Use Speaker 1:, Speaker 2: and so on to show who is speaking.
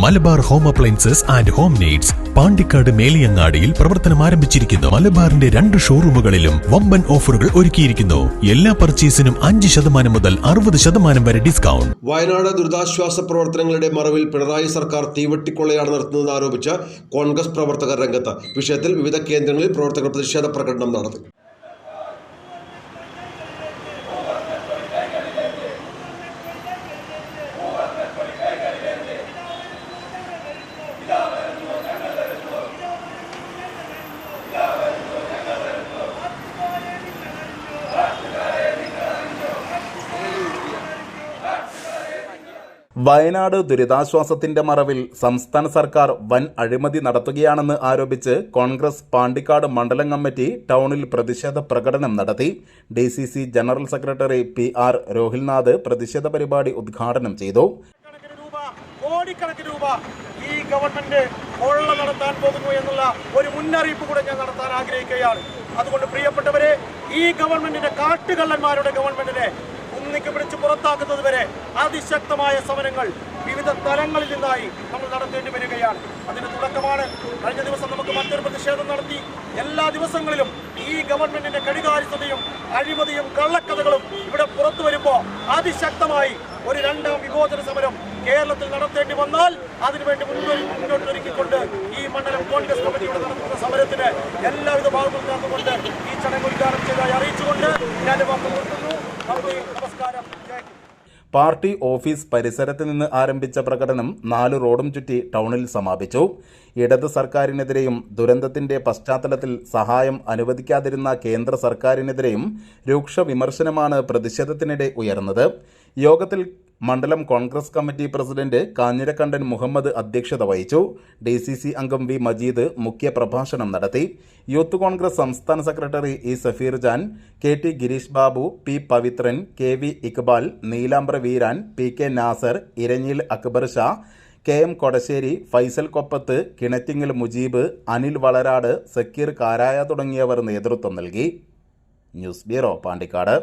Speaker 1: Malabar home appliances and home needs Pandikkad മേലിയങ്ങാടിയിൽ പ്രവർത്തനം ആരംഭിച്ചിരിക്കുന്നു. മലബാറിന്റെ രണ്ട് ഷോറൂമുകളിലും വമ്പൻ ഓഫറുകൾ ഒരുക്കിയിരിക്കുന്നു. എല്ലാ പർച്ചേസിനും അഞ്ച് ശതമാനം മുതൽ അറുപത് ശതമാനം വരെ ഡിസ്കൗണ്ട്.
Speaker 2: വയനാട് ദുരിതാശ്വാസ പ്രവർത്തനങ്ങളുടെ മറവിൽ പിണറായി സർക്കാർ തീവട്ടിക്കൊള്ളയാണ് നടത്തുന്നതെന്ന് ആരോപിച്ച കോൺഗ്രസ് പ്രവർത്തകർ രംഗത്ത് വിഷയത്തിൽ വിവിധ കേന്ദ്രങ്ങളിൽ പ്രവർത്തകർ പ്രതിഷേധ പ്രകടനം നടത്തി.
Speaker 3: വയനാട് ദുരിതാശ്വാസത്തിന്റെ മറവിൽ സംസ്ഥാന സർക്കാർ വൻ അഴിമതി നടത്തുകയാണെന്ന് ആരോപിച്ച് കോൺഗ്രസ് പാണ്ടിക്കാട് മണ്ഡലം കമ്മിറ്റി ടൗണിൽ പ്രതിഷേധ പ്രകടനം നടത്തി. D general secretary P R Rohilnath പ്രതിഷേധ പരിപാടി ഉദ്ഘാടനം ചെയ്തു.
Speaker 4: കോടിക്കണക്കിന് രൂപ ഈ ഗവൺമെന്റ് കൊള്ള നടത്താൻ പോകുന്നു എന്നുള്ള ഒരു മുന്നറിയിപ്പ് നടത്താൻ ആഗ്രഹിക്കുകയാണ്. അതുകൊണ്ട് പ്രിയപ്പെട്ടവരെ ഈ ഗവൺമെന്റിന്റെ കാട്ടുകള്ളന്മാരുടെ ഗവൺമെന്റിനെ കുന്നിക്ക് പിടിച്ച് പുറത്താക്കുന്നത് വരെ അതിശക്തമായ സമരങ്ങൾ വിവിധ തലങ്ങളിൽ നിന്നായി നമ്മൾ നടത്തേണ്ടി വരികയാണ്. അതിന് തുടക്കമാണ്. കഴിഞ്ഞ ദിവസം നമുക്ക് മറ്റൊരു പ്രതിഷേധം നടത്തി. എല്ലാ ദിവസങ്ങളിലും ഈ ഗവൺമെന്റിന്റെ കടികാര്യസ്ഥതയും അഴിമതിയും കള്ളക്കഥകളും ഇവിടെ പുറത്തു വരുമ്പോൾ അതിശക്തമായി ഒരു രണ്ടാം വിമോചന സമരം കേരളത്തിൽ നടത്തേണ്ടി വന്നാൽ അതിനുവേണ്ടി മുന്നോട്ട് മുന്നോട്ടൊരുക്കിക്കൊണ്ട് ഈ മണ്ഡലം കോൺഗ്രസ് കമ്മിറ്റിയുടെ നടത്തുന്ന സമരത്തിന് എല്ലാവിധ ഭാഗങ്ങളും നടന്നുകൊണ്ട് ഈ ചടങ്ങ് ഉദ്ഘാടനം ചെയ്തതായി അറിയിച്ചുകൊണ്ട് ഞാൻ വാക്ക് നിർത്തുന്നു.
Speaker 3: പാർട്ടി ഓഫീസ് പരിസരത്ത് നിന്ന് ആരംഭിച്ച പ്രകടനം നാല് റോഡും ചുറ്റി ടൗണിൽ സമാപിച്ചു. ഇടത് സർക്കാരിനെതിരെയും ദുരന്തത്തിന്റെ പശ്ചാത്തലത്തിൽ സഹായം അനുവദിക്കാതിരുന്ന കേന്ദ്ര സർക്കാരിനെതിരെയും രൂക്ഷ വിമർശനമാണ് പ്രതിഷേധത്തിനിടെ ഉയർന്നത്. യോഗത്തിൽ മണ്ഡലം കോൺഗ്രസ് കമ്മിറ്റി പ്രസിഡന്റ് കാഞ്ഞിരക്കണ്ടൻ മുഹമ്മദ് അധ്യക്ഷത വഹിച്ചു. ഡി സി സി അംഗം വി മജീദ് മുഖ്യ പ്രഭാഷണം നടത്തി. യൂത്ത് കോൺഗ്രസ് സംസ്ഥാന secretary E Safeer Jan K T Gireesh Babu P Pavithran K V Iqbal Neelambra Veeran P K Nasar Iranhil Akbar Shah K M Kodasseri Faisal Koppath Kinattingal Mujeeb Anil Valarad Sakkeer Karaya തുടങ്ങിയവർ നേതൃത്വം നൽകി. News bureau Pandikkad.